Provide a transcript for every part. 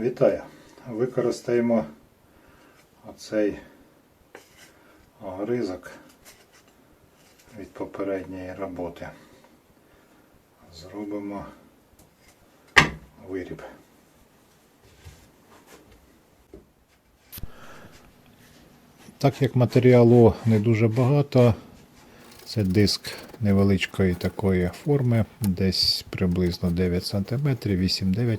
Вітаю! Використаємо оцей огризок від попередньої роботи. Зробимо виріб. Так як матеріалу не дуже багато, це диск невеличкої такої форми, десь приблизно 9 см, 8-9 см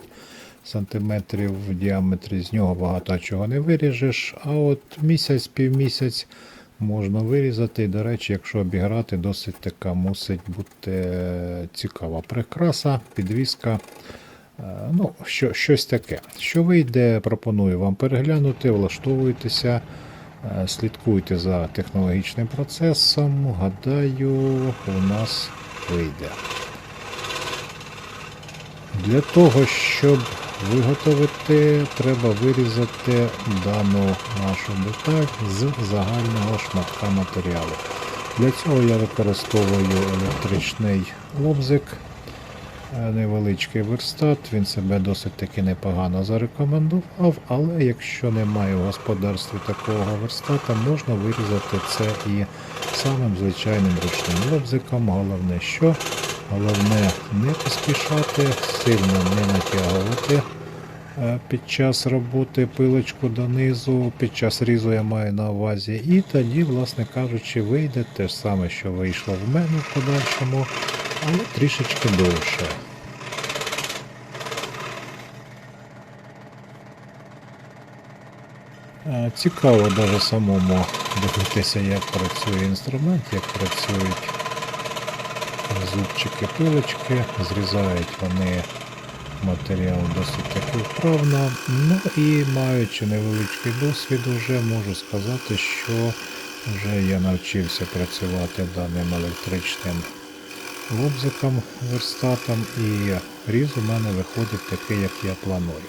в діаметрі. З нього багато чого не виріжеш. А от місяць, півмісяць можна вирізати. І, до речі, якщо обіграти, досить така мусить бути цікава прикраса, підвіска. Е, Ну, що, щось таке. Що вийде, пропоную вам переглянути, влаштовуйтеся. Е, Слідкуйте за технологічним процесом. Гадаю, у нас вийде. Для того, щоб виготовити, треба вирізати дану нашу деталь з загального шматка матеріалу. Для цього я використовую електричний лобзик, е, невеличкий верстат. Він себе досить таки непогано зарекомендував, але якщо немає в господарстві такого верстата, можна вирізати це і самим звичайним ручним лобзиком. Головне, що головне не поспішати, сильно не натягувати е, під час роботи пилочку донизу, під час різу я маю на увазі. І тоді, власне кажучи, вийде те ж саме, що вийшло в мене в подальшому, але трішечки довше. Е, Цікаво навіть самому дивитися, як працює інструмент, як працюють зубчики пилочки, зрізають вони матеріал досить таки вправно. Ну і маючи невеличкий досвід, вже можу сказати, що вже я навчився працювати даним електричним лобзиком верстатом і різ у мене виходить такий, як я планую.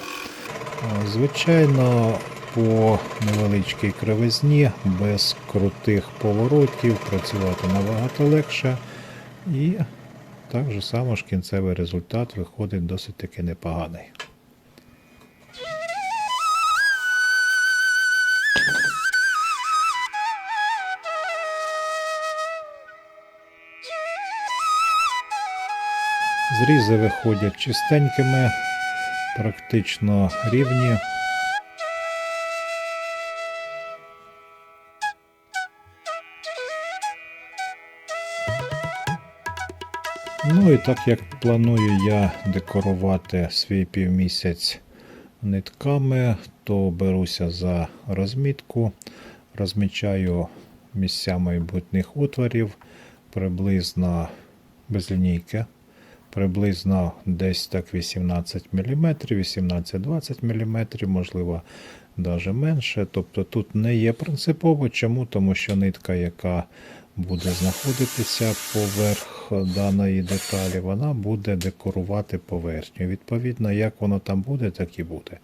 Звичайно, по невеличкій кривизні, без крутих поворотів, працювати набагато легше. І так же само ж кінцевий результат виходить досить таки непоганий. Зрізи виходять чистенькими, практично рівні. Ну і так як планую я декорувати свій півмісяць нитками, то беруся за розмітку, розмічаю місця майбутніх отворів приблизно без лінійки, приблизно десь так 18 мм, 18-20 мм, можливо, навіть менше. Тобто тут не є принципово. Чому? Тому що нитка, яка буде знаходитися поверх даної деталі, вона буде декорувати поверхню. Відповідно, як воно там буде, так і буде.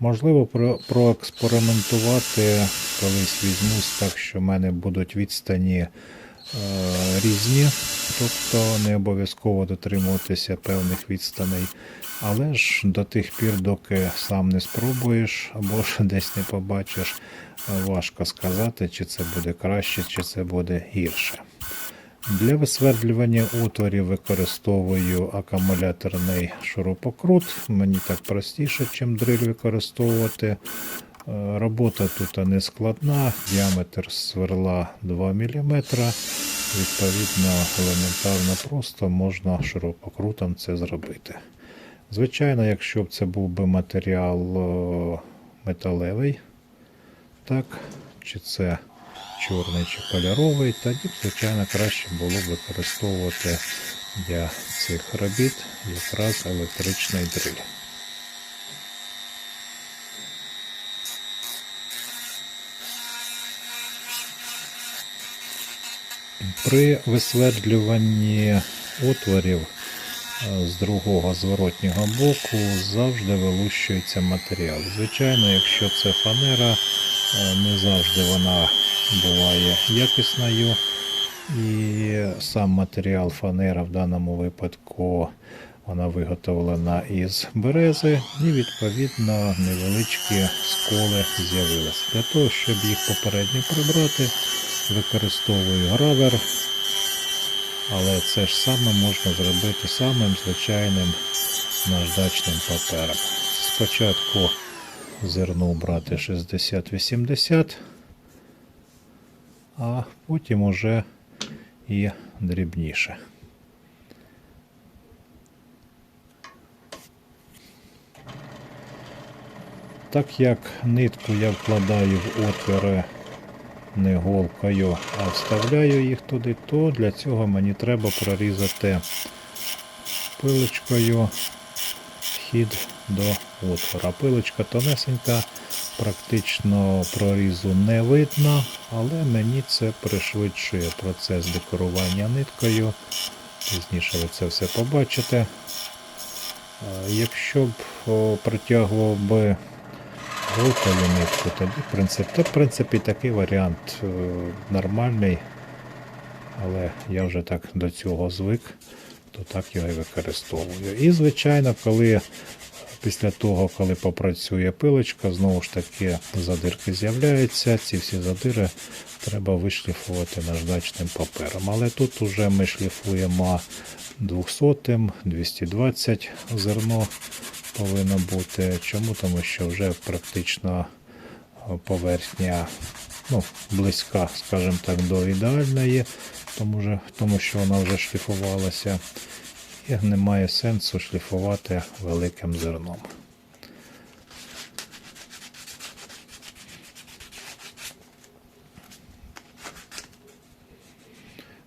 Можливо, про- проекспериментувати колись візьмусь так, що в мене будуть відстані різні, тобто не обов'язково дотримуватися певних відстаней. Але ж до тих пір, доки сам не спробуєш або ж десь не побачиш, е, важко сказати, чи це буде краще, чи це буде гірше. Для висвердлювання отворів використовую акумуляторний шурупокрут. Мені так простіше, чим дриль використовувати. Е, Робота тут не складна, діаметр сверла 2 мм. Відповідно, елементарно просто можна шурупокрутом це зробити. Звичайно, якщо б це був би матеріал е, металевий, так, чи це чорний чи кольоровий, тоді, звичайно, краще було б використовувати для цих робіт якраз електричний дриль. При висвердлюванні отворів е, з другого зворотнього боку завжди вилущується матеріал. Звичайно, якщо це фанера, е, не завжди вона буває якісною. І сам матеріал фанера в даному випадку Вона виготовлена із берези і відповідно невеличкі сколи з'явилися. Для того, щоб їх попередньо прибрати, використовую гравер. Але це ж саме можна зробити самим звичайним наждачним папером. Спочатку зерно брати 60-80, а потім уже і дрібніше. Так як нитку я вкладаю в отвори не голкою, а вставляю їх туди, то для цього мені треба прорізати пилочкою вхід до отвора. Пилочка тонесенька, практично прорізу не видно, але мені це пришвидшує процес декорування ниткою. Пізніше ви це все побачите. Якщо б притягував би голкою тоді в принципі, то, в принципі такий варіант е, нормальний, але я вже так до цього звик, то так його і використовую. І, звичайно, коли після того, коли попрацює пилочка, знову ж таки задирки з'являються. Ці всі задири треба вишліфувати наждачним папером. Але тут уже ми шліфуємо 200 220 зерно повинно бути. Чому? Тому що вже практично поверхня ну, близька, скажімо так, до ідеальної, тому що вона вже шліфувалася. І немає сенсу шліфувати великим зерном.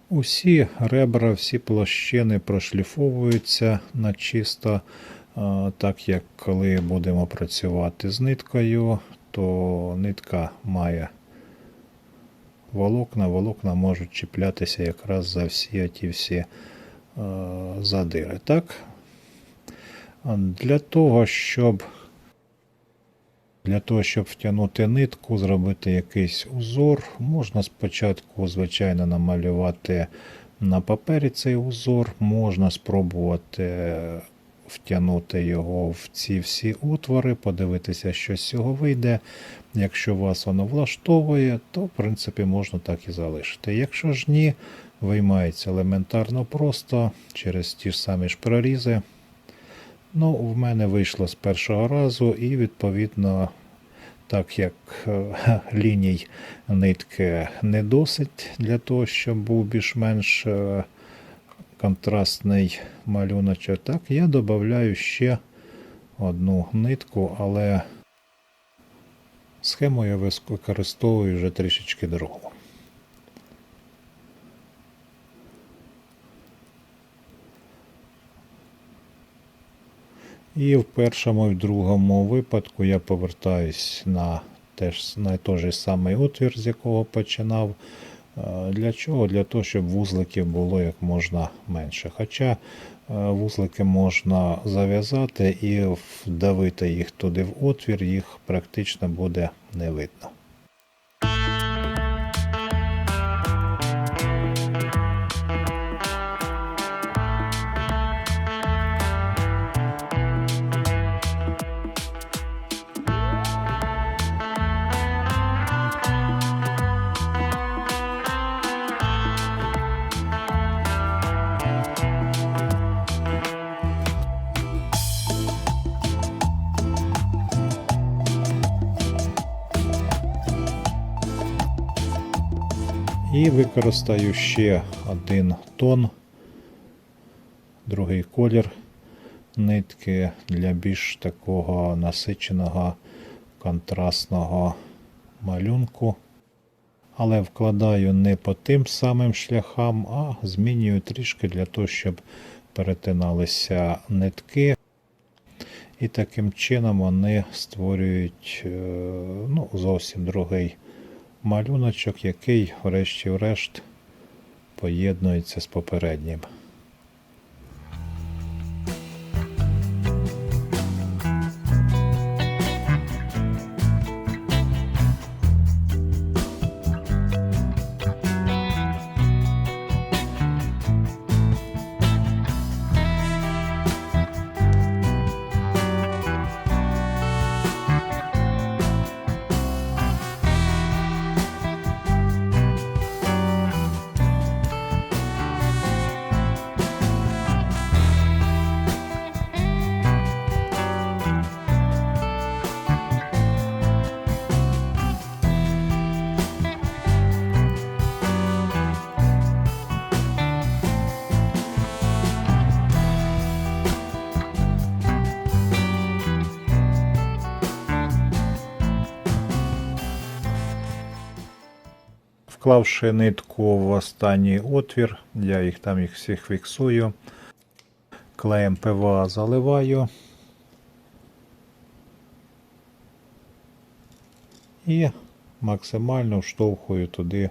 Усі ребра, всі площини прошліфовуються на чисто, так як коли будемо працювати з ниткою, то нитка має волокна, волокна можуть чіплятися якраз за всі ті всі задири. Так? Для того, щоб для того, щоб втягнути нитку, зробити якийсь узор, можна спочатку, звичайно, намалювати на папері цей узор, можна спробувати втягнути його в ці всі отвори, подивитися, що з цього вийде. Якщо вас воно влаштовує, то в принципі можна так і залишити. Якщо ж ні, виймається елементарно просто через ті ж самі ж прорізи. Ну, в мене вийшло з першого разу, і відповідно, так як е, ліній нитки не досить для того, щоб був більш-менш е, контрастний малюночок, так я додаю ще одну нитку, але схему я використовую вже трішечки другу. І в першому і в другому випадку я повертаюсь на, теж, на той же самий отвір, з якого починав. Е, Для чого? Для того, щоб вузликів було як можна менше. Хоча е, вузлики можна зав'язати і вдавити їх туди в отвір, їх практично буде не видно. І використаю ще один тон, другий колір нитки для більш такого насиченого контрастного малюнку. Але вкладаю не по тим самим шляхам, а змінюю трішки для того, щоб перетиналися нитки. І таким чином вони створюють е, ну, зовсім другий малюночок, який, врешті-решт, поєднується з попереднім. Вклавши нитку в останній отвір, я їх там їх всіх фіксую. Клеєм ПВА заливаю. І максимально вштовхую туди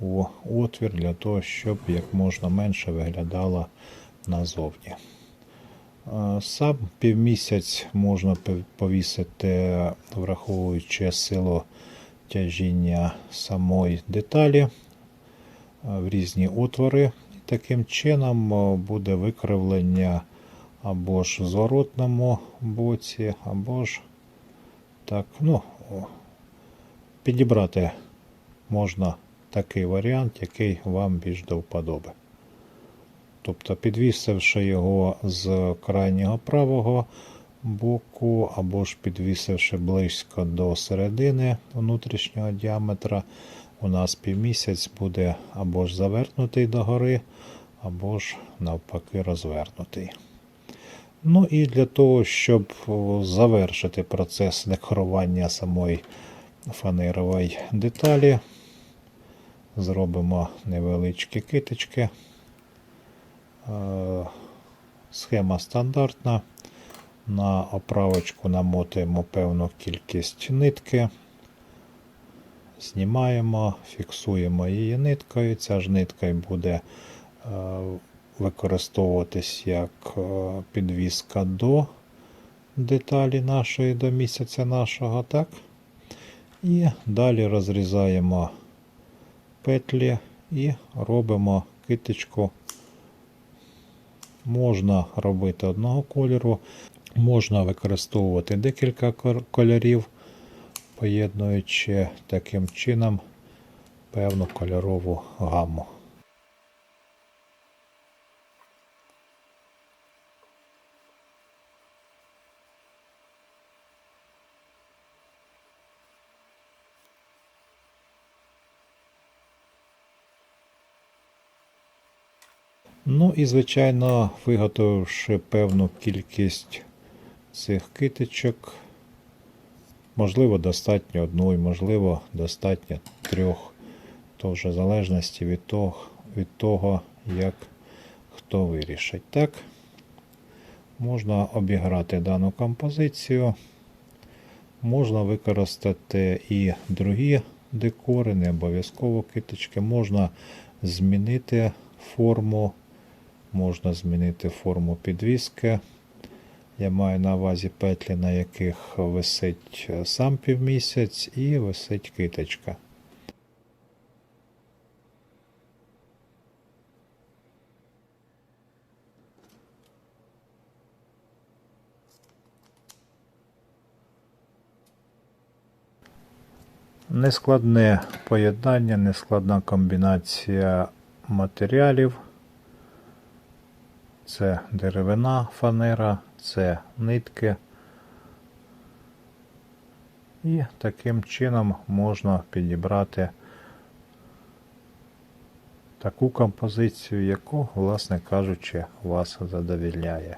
у отвір для того, щоб як можна менше виглядало назовні. Е, Сам півмісяць можна повісити, враховуючи силу тяжіння самої деталі е, в різні отвори. Таким чином е, буде викривлення або ж в зворотному боці, або ж так, ну, підібрати можна такий варіант, який вам більш до вподоби. Тобто, підвісивши його з крайнього правого боку, або ж підвісивши близько до середини внутрішнього діаметра, у нас півмісяць буде або ж завернутий догори, або ж навпаки розвернутий. Ну і для того, щоб завершити процес декорування самої фанерової деталі, зробимо невеличкі китички. Е, Схема стандартна. На оправочку намотуємо певну кількість нитки, знімаємо, фіксуємо її ниткою. Ця ж нитка буде е, використовуватись як е, підвіска до деталі нашої, до місяця нашого. так? І далі розрізаємо петлі і робимо китичку. Можна робити одного кольору, можна використовувати декілька кольорів, поєднуючи таким чином певну кольорову гаму. Ну і, звичайно, виготовивши певну кількість цих китичок, можливо, достатньо одної, можливо, достатньо трьох. То вже в залежності від того, від того, як хто вирішить. Так, можна обіграти дану композицію. Можна використати і другі декори, не обов'язково китички. Можна змінити форму, можна змінити форму підвіски. Я маю на увазі петлі, на яких висить е, сам півмісяць і висить киточка. Нескладне поєднання, нескладна комбінація матеріалів. Це деревина фанера, це нитки. І таким чином можна підібрати таку композицію, яку, власне кажучи, вас задовільняє.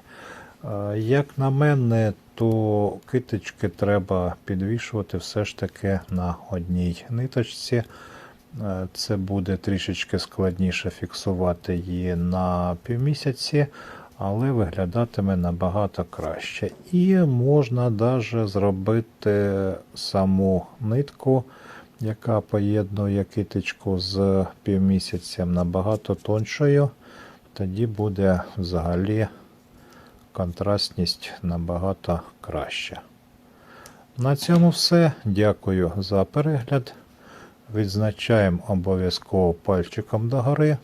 Е, Як на мене, то китички треба підвішувати все ж таки на одній ниточці. Е, Це буде трішечки складніше фіксувати її на півмісяці, але виглядатиме набагато краще. І можна навіть зробити саму нитку, яка поєднує китичку з півмісяцем набагато тоншою. Тоді буде взагалі контрастність набагато краща. На цьому все. Дякую за перегляд. Відзначаємо обов'язково пальчиком догори.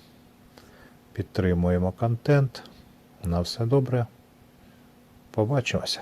Підтримуємо контент. На все добре. Побачимося.